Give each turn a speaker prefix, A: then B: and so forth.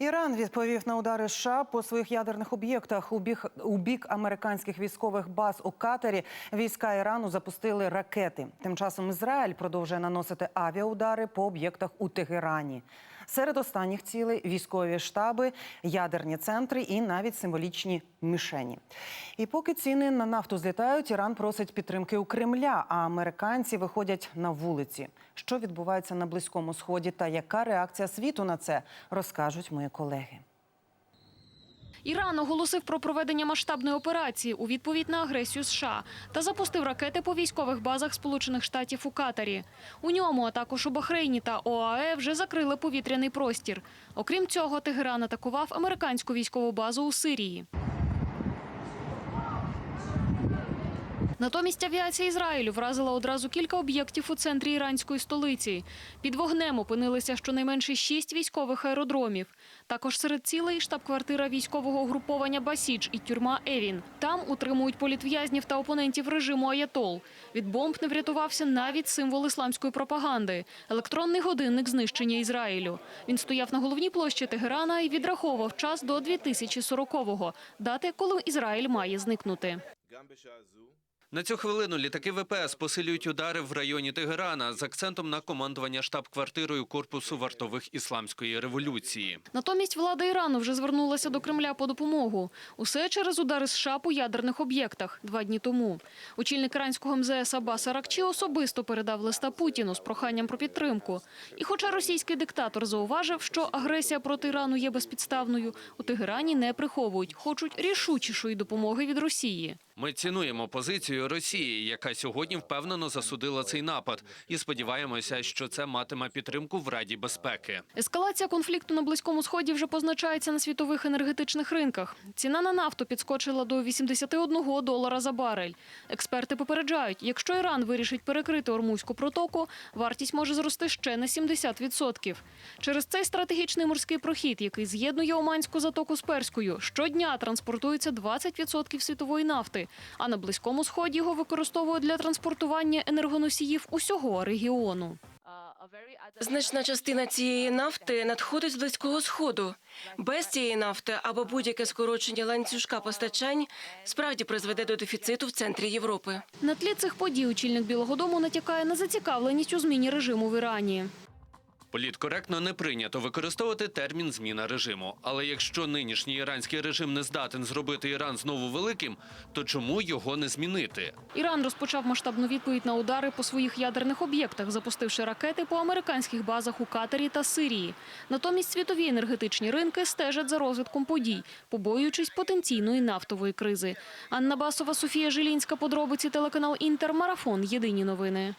A: Іран відповів на удари США по своїх ядерних об'єктах. У бік, у бік американських військових баз у Катері війська Ірану запустили ракети. Тим часом Ізраїль продовжує наносити авіаудари по об'єктах у Тегерані. Серед останніх цілей військові штаби, ядерні центри і навіть символічні мішені. І поки ціни на нафту злітають, Іран просить підтримки у Кремля, а американці виходять на вулиці. Що відбувається на близькому сході та яка реакція світу на це, розкажуть мої колеги.
B: Іран оголосив про проведення масштабної операції у відповідь на агресію США та запустив ракети по військових базах Сполучених Штатів у Катарі. У ньому, а також у Бахрейні та ОАЕ вже закрили повітряний простір. Окрім цього, Тегеран атакував американську військову базу у Сирії. Натомість авіація Ізраїлю вразила одразу кілька об'єктів у центрі іранської столиці. Під вогнем опинилися щонайменше шість військових аеродромів. Також серед цілей штаб-квартира військового угруповання Басіч і тюрма Евін. Там утримують політв'язнів та опонентів режиму Аятол. Від бомб не врятувався навіть символ ісламської пропаганди електронний годинник знищення Ізраїлю. Він стояв на головній площі Тегерана і відраховував час до 2040-го, дати, коли Ізраїль має зникнути.
C: На цю хвилину літаки ВПС посилюють удари в районі Тегерана з акцентом на командування штаб-квартирою корпусу вартових ісламської революції.
B: Натомість влада Ірану вже звернулася до Кремля по допомогу. Усе через удари США по ядерних об'єктах два дні тому. Очільник іранського МЗС Аббас Аракчі особисто передав листа Путіну з проханням про підтримку. І хоча російський диктатор зауважив, що агресія проти Ірану є безпідставною, у Тегерані не приховують, хочуть рішучішої допомоги від Росії.
C: Ми цінуємо позицію Росії, яка сьогодні впевнено засудила цей напад, і сподіваємося, що це матиме підтримку в Раді безпеки.
B: Ескалація конфлікту на Близькому Сході вже позначається на світових енергетичних ринках. Ціна на нафту підскочила до 81 долара за барель. Експерти попереджають, якщо Іран вирішить перекрити Ормузьку протоку, вартість може зрости ще на 70%. Через цей стратегічний морський прохід, який з'єднує Оманську затоку з Перською, щодня транспортується 20% світової нафти, а на Близькому Сході його використовують для транспортування енергоносіїв усього регіону.
D: Значна частина цієї нафти надходить з близького сходу. Без цієї нафти або будь-яке скорочення ланцюжка постачань справді призведе до дефіциту в центрі Європи.
B: На тлі цих подій очільник Білого Дому натякає на зацікавленість у зміні режиму в Ірані.
C: Політкоректно не прийнято використовувати термін зміна режиму. Але якщо нинішній іранський режим не здатен зробити Іран знову великим, то чому його не змінити?
B: Іран розпочав масштабну відповідь на удари по своїх ядерних об'єктах, запустивши ракети по американських базах у Катарі та Сирії. Натомість світові енергетичні ринки стежать за розвитком подій, побоюючись потенційної нафтової кризи. Анна Басова, Софія Жилінська, подробиці телеканал Інтер, марафон. Єдині новини.